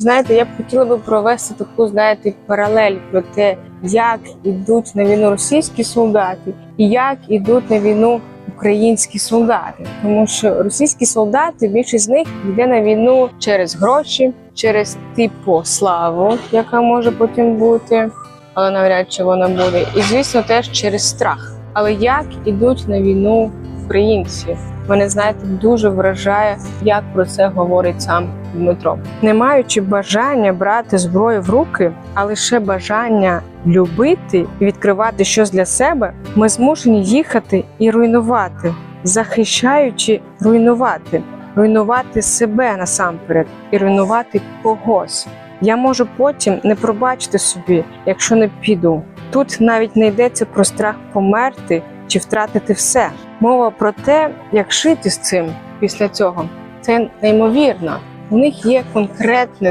Знаєте, я б хотіла би провести таку, знаєте, паралель про те, як ідуть на війну російські солдати і як ідуть на війну українські солдати. Тому що російські солдати, більшість з них йде на війну через гроші, через типу славу, яка може потім бути, але навряд чи вона буде. І звісно, теж через страх. Але як ідуть на війну українці? Мене знаєте дуже вражає, як про це говорить сам Дмитро. Не маючи бажання брати зброю в руки, а лише бажання любити і відкривати щось для себе, ми змушені їхати і руйнувати, захищаючи руйнувати, руйнувати себе насамперед і руйнувати когось. Я можу потім не пробачити собі, якщо не піду. Тут навіть не йдеться про страх померти чи втратити все. Мова про те, як жити з цим після цього. Це неймовірно. У них є конкретне